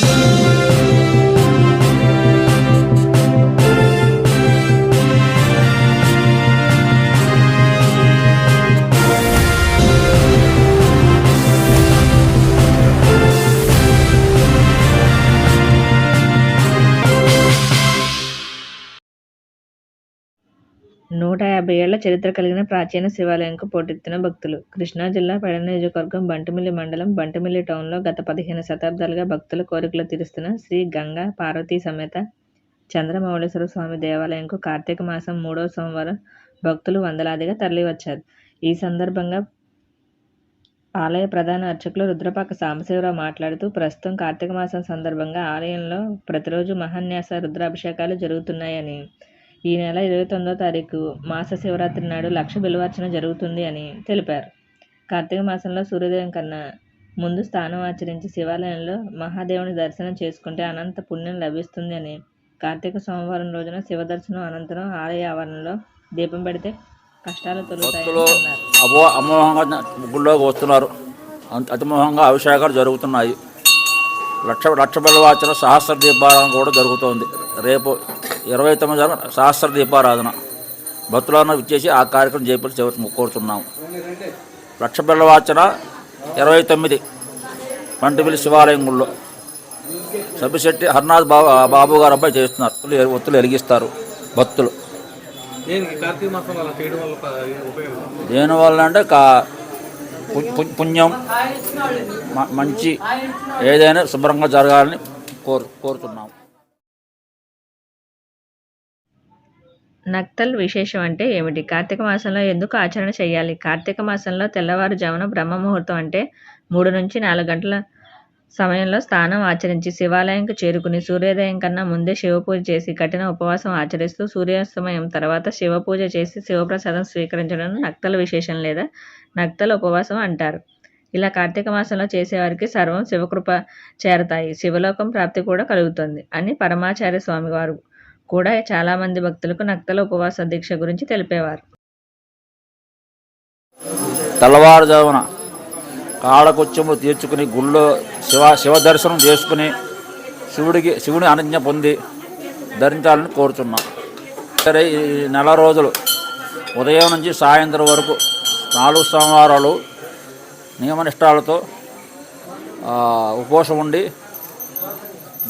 Thank you. నూట యాభై ఏళ్ళ చరిత్ర కలిగిన ప్రాచీన శివాలయంకు పోటెత్తిన భక్తులు. కృష్ణా జిల్లా పెడన నియోజకవర్గం బంటుమిల్లి మండలం బంటుమిల్లి టౌన్లో గత పదిహేను శతాబ్దాలుగా భక్తుల కోరికలు తీరుస్తున్న శ్రీ గంగా పార్వతీ సమేత చంద్రమౌళేశ్వర స్వామి దేవాలయంకు కార్తీక మాసం మూడవ సోమవారం భక్తులు వందలాదిగా తరలివచ్చారు. ఈ సందర్భంగా ఆలయ ప్రధాన అర్చకులు రుద్రపాక సాంబశివరావు మాట్లాడుతూ ప్రస్తుతం కార్తీక మాసం సందర్భంగా ఆలయంలో ప్రతిరోజు మహాన్యాస రుద్రాభిషేకాలు జరుగుతున్నాయని ఈ నెల ఇరవై తొమ్మిదో తారీఖు మాస శివరాత్రి నాడు లక్ష బిల్వార్చన జరుగుతుంది అని తెలిపారు. కార్తీక మాసంలో సూర్యోదయం కన్నా ముందు స్నానం ఆచరించి శివాలయంలో మహాదేవుని దర్శనం చేసుకుంటే అనంత పుణ్యం లభిస్తుంది అని కార్తీక సోమవారం రోజున శివ దర్శనం అనంతరం ఆలయ ఆవరణలో దీపం పెడితే కష్టాలు అపో అమోహంగా గుళ్ళోకి వస్తున్నారు. అంత అతిమోహంగా అభిషేకాలు జరుగుతున్నాయి. లక్ష లక్ష బిల్వార్చన సహస్ర దీపారాధన కూడా జరుగుతోంది. రేపు ఇరవై తొమ్మిది సహస్ర దీపారాధన. భక్తులను ఇచ్చేసి ఆ కార్యక్రమం చేపట్టి కోరుతున్నాము. లక్ష బిల్వార్చన ఇరవై తొమ్మిది పంటిమిల్లి శివాలయం గుళ్ళో. సబ్బిశెట్టి హర్నాథ్ బాబు బాబు గారు అబ్బాయి చేస్తున్నారు. ఒత్తులు- వెలిగిస్తారు భక్తులు. దేనివల్ల అంటే కా పుణ్యం మంచి ఏదైనా శుభ్రంగా జరగాలని కోరు కోరుతున్నాం నక్తల్ విశేషం అంటే ఏమిటి? కార్తీక మాసంలో ఎందుకు ఆచరణ చేయాలి? కార్తీక మాసంలో తెల్లవారుజామున బ్రహ్మ ముహూర్తం అంటే మూడు నుంచి నాలుగు గంటల సమయంలో స్నానం ఆచరించి శివాలయంకు చేరుకుని సూర్యోదయం కన్నా ముందే శివపూజ చేసి కఠిన ఉపవాసం ఆచరిస్తూ సూర్యాస్తమయం తర్వాత శివపూజ చేసి శివప్రసాదం స్వీకరించడం నక్తల విశేషం లేదా నక్తల ఉపవాసం అంటారు. ఇలా కార్తీక మాసంలో చేసేవారికి సర్వం శివకృప చేరతాయి. శివలోకం ప్రాప్తి కూడా కలుగుతుంది అని పరమాచార్య స్వామి వారు కూడా చాలామంది భక్తులకు నక్తల ఉపవాస దీక్ష గురించి తెలిపేవారు. తెల్లవారుజామున కాళకొచ్చము తీర్చుకుని గుళ్ళో శివ శివ దర్శనం చేసుకుని శివుడికి శివుని అనుజ్ఞ పొంది ధరించాలని కోరుతున్నాం సరే ఈ నెల రోజులు ఉదయం నుంచి సాయంత్రం వరకు నాలుగు సోమవారాలు నియమనిష్టాలతో ఆ, ఉపవాసం ఉండి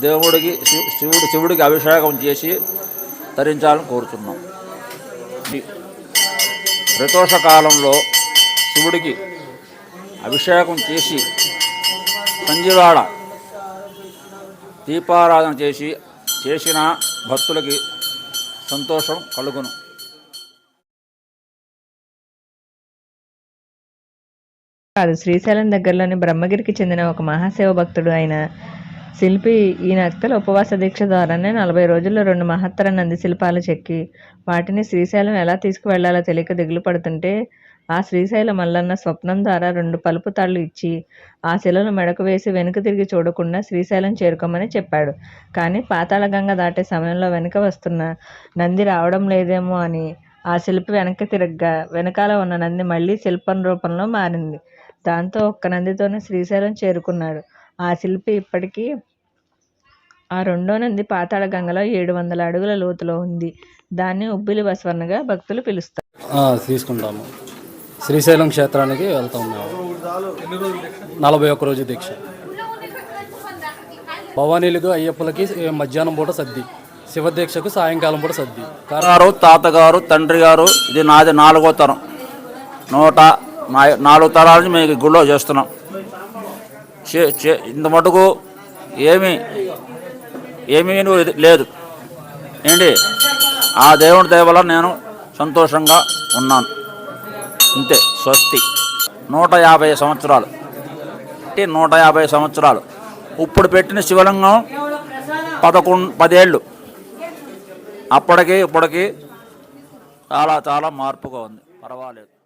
దేవుడికి శివుడు శివుడికి అభిషేకం చేసి ధరించాలని కోరుతున్నాం ఈ ప్రతోష కాలంలో శివుడికి అభిషేకం చేసి సంజీవాడ దీపారాధన చేసి చేసిన భక్తులకి సంతోషం కలుగును. కాదు శ్రీశైలం దగ్గరలోని బ్రహ్మగిరికి చెందిన ఒక మహాశివ భక్తుడు అయిన శిల్పి ఈ నక్తల ఉపవాస దీక్ష ద్వారానే నలభై రోజుల్లో రెండు మహత్తర నంది శిల్పాలు చెక్కి వాటిని శ్రీశైలం ఎలా తీసుకువెళ్ళాలో తెలియక దిగులు పడుతుంటే ఆ శ్రీశైలం మల్లన్న స్వప్నం ద్వారా రెండు పలుపు తాళ్ళు ఇచ్చి ఆ శిలను మెడకు వేసి వెనుక తిరిగి చూడకుండా శ్రీశైలం చేరుకోమని చెప్పాడు. కానీ పాతాళగంగ దాటే సమయంలో వెనుక వస్తున్న నంది రావడం లేదేమో అని ఆ శిల్పి వెనక్కి తిరగ్గా వెనకాల ఉన్న నంది మళ్ళీ శిల్పం రూపంలో మారింది. దాంతో ఒక్క నందితోనే శ్రీశైలం చేరుకున్నాడు. ఆ శిల్పి ఇప్పటికీ ఆ రెండో నంది పాతాళ గంగలో ఏడు వందల అడుగుల లోతులో ఉంది. దాన్ని ఉబ్బిలి బసవన్నగా భక్తులు పిలుస్తారు. ఆ, తీసుకుంటాము. శ్రీశైలం క్షేత్రానికి వెళ్తాం మేము. నలభై ఒక్క రోజు దీక్ష. భవానీలకు అయ్యప్పలకి మధ్యాహ్నం పూట సద్ది. శివ దీక్షకు సాయంకాలం పూట సద్ది. గారు తాతగారు తండ్రి గారు ఇది నాది నాలుగో తరం. నూట నాలుగు తరాల నుంచి మేము గుళ్ళో చేస్తున్నాం. ఇంత మటుకు ఏమి ఏమీ లేదు. ఏంటి? ఆ దేవుడి దయ వల్ల నేను సంతోషంగా ఉన్నాను. అంతే స్వస్తి. నూట యాభై సంవత్సరాలు. అంటే నూట యాభై సంవత్సరాలు. ఇప్పుడు పెట్టిన శివలింగం పదకొండు పదేళ్ళు. అప్పటికి ఇప్పటికి చాలా చాలా మార్పుగా ఉంది. పర్వాలేదు.